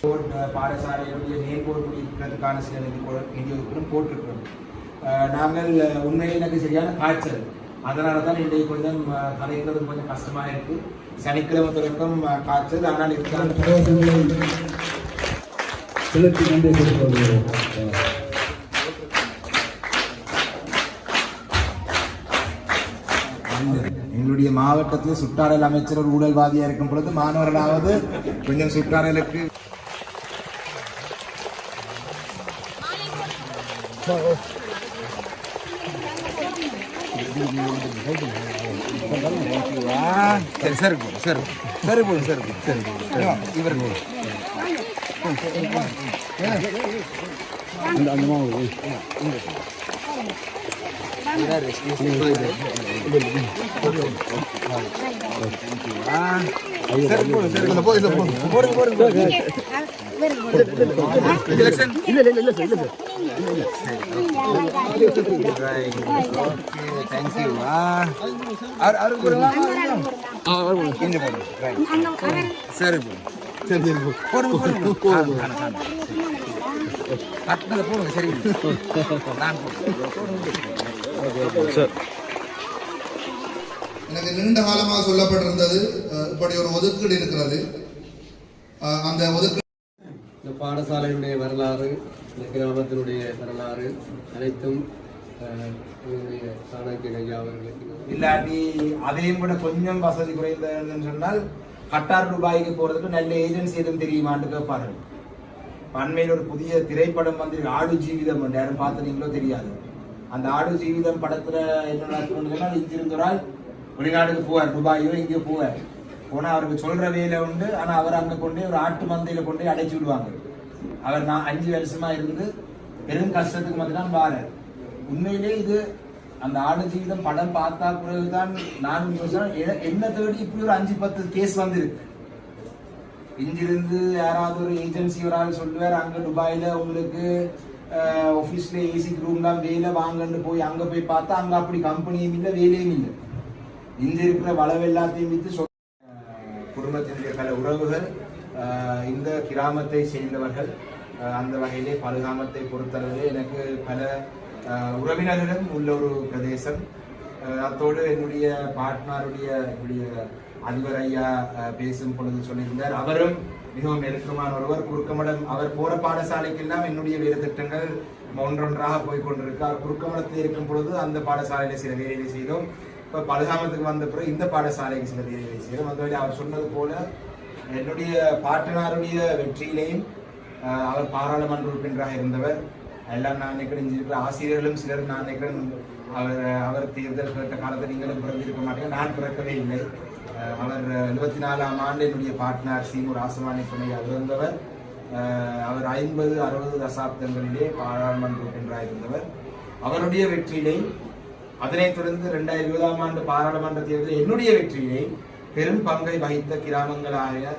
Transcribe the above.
Board பாடசாலையுடைய மேற்கோள் இருக்கிறதுக்கான சில நிதி ஒதுக்கீடும் போட்டிருக்கிறோம் நாங்கள் உண்மையில் எனக்கு சரியான காய்ச்சல். அதனால தான் இன்றைய கொஞ்சம் அஹ், கதைக்கிறது கொஞ்சம் கஷ்டமாக இருக்கு. சனிக்கிழமை தொடக்கம் காய்ச்சல். ஆனால் இதுக்கான செலுத்தி கொடுப்பது எங்களுடைய மாவட்டத்தில் சுற்றாடல் அமைச்சர் ஒரு ஊழல்வாதியா இருக்கும் பொழுது மாணவர்களாவது கொஞ்சம் சுற்றாடலுக்கு சரி சரி போடும் சரி. சரி போடும் சரி போடும் சரி போடும் இவர் அந்த அந்த சரி போடும் சரி போடும் போடுங்க போடுங்க போடுங்க எலெக்ஷன் இல்ல இல்ல இல்ல இல்ல சார் தேங்க்யூ அவர் அவருக்கு போடுங்களா இங்க போடுங்க Right. சரி எனக்கு நீண்ட காலமாக சொல்லப்பட்டிருந்தது இப்படி ஒரு ஒதுக்கீடு இருக்கிறது. அந்த ஒதுக்கீடு இந்த பாடசாலையினுடைய வரலாறு இந்த கிராமத்தினுடைய வரலாறு அனைத்தும் இல்லாட்டி அதையும் விட கொஞ்சம் வசதி குறைந்ததுன்னு சொன்னால் கட்டார் துபாய்க்கு போறதுக்கு நல்ல ஏஜென்சி எதுவும் தெரியுமான்னு கேட்பார்கள். அண்மையில் ஒரு புதிய திரைப்படம் வந்து ஆடு ஜீவிதம். யாரும் பார்த்துனீங்களோ தெரியாது. அந்த ஆடு ஜீவிதம் படத்துல என்ன நடக்கும்னு இங்கிருந்தோரால் வெளிநாடுக்கு போவார் துபாயோ இங்கே போவார். போனா அவருக்கு சொல்ற வேலை உண்டு ஆனா அவர் அங்க கொண்டு ஒரு ஆட்டு மந்தையில கொண்டு அடைச்சி விடுவாங்க. அவர் நான் அஞ்சு வருஷமா இருந்து பெரும் கஷ்டத்துக்கு மட்டும் தான் வாரார். உண்மையிலே இது அந்த ஆடு ஜீவிதம் படம் பார்த்தா பிறகுதான் நான் என்ன தேடி இப்படி ஒரு அஞ்சு பத்து கேஸ் வந்திருக்கு. இங்கிருந்து யாராவது ஒரு ஏஜென்சி ஒரு ஆள் சொல்லுவார் அங்க துபாயில உங்களுக்கு ஆஃபீஸ்ல ஏசி ரூம் தான் வேலை வாங்கன்னு போய் அங்க போய் பார்த்தா அங்க அப்படி கம்பெனியும் இல்லை வேலையும் இல்லை. இங்க இருக்கிற வளவு எல்லாத்தையும் வித்து குடும்பத்தினுடைய பல உறவுகள் இந்த கிராமத்தை சேர்ந்தவர்கள் அந்த வகையிலே பல கிராமத்தை பொறுத்தளவிலே எனக்கு பல உறவினர்களும் உள்ள ஒரு பிரதேசம். அத்தோடு என்னுடைய பாட்னாருடைய என்னுடைய அன்பர் ஐயா பேசும் பொழுது சொல்லியிருந்தார். அவரும் மிகவும் நெருக்கமான ஒருவர். குறுக்கமடம் அவர் போற பாடசாலைக்கெல்லாம் என்னுடைய வேறு திட்டங்கள் ஒன்றொன்றாக போய் கொண்டிருக்கு அவர் குறுக்கமடத்தில் இருக்கும் பொழுது அந்த பாடசாலையில சில வேலைகளை செய்தோம். இப்ப பலகாமத்துக்கு வந்த பிறகு இந்த பாடசாலைக்கு சில வேலைகளை செய்தோம். அந்த அவர் சொன்னது போல என்னுடைய பாட்டனாருடைய வெற்றியிலையும் அவர் பாராளுமன்ற உறுப்பினராக இருந்தவர். எல்லாம் நான் நினைக்கிறேன் இருக்கிற ஆசிரியர்களும் சிலர் நான் நினைக்கிறேன் அவர் அவர் தேர்தல் கேட்ட காலத்தில் நீங்களும் பிறந்திருக்க மாட்டீங்க. நான் பிறக்கவே இல்லை. அவர் எழுபத்தி நாலாம் ஆண்டு என்னுடைய பார்ட்னர் சீமூர் ஆசவாணி துணையாக இருந்தவர். அவர் ஐம்பது அறுபது தசாப்தங்களிலே பாராளுமன்ற உறுப்பினராக இருந்தவர். அவருடைய வெற்றியிலே அதனைத் தொடர்ந்து ரெண்டாயிரத்தி இருபதாம் ஆண்டு பாராளுமன்ற தேர்தலில் என்னுடைய வெற்றியிலே பெரும் பங்கை வகித்த கிராமங்களாக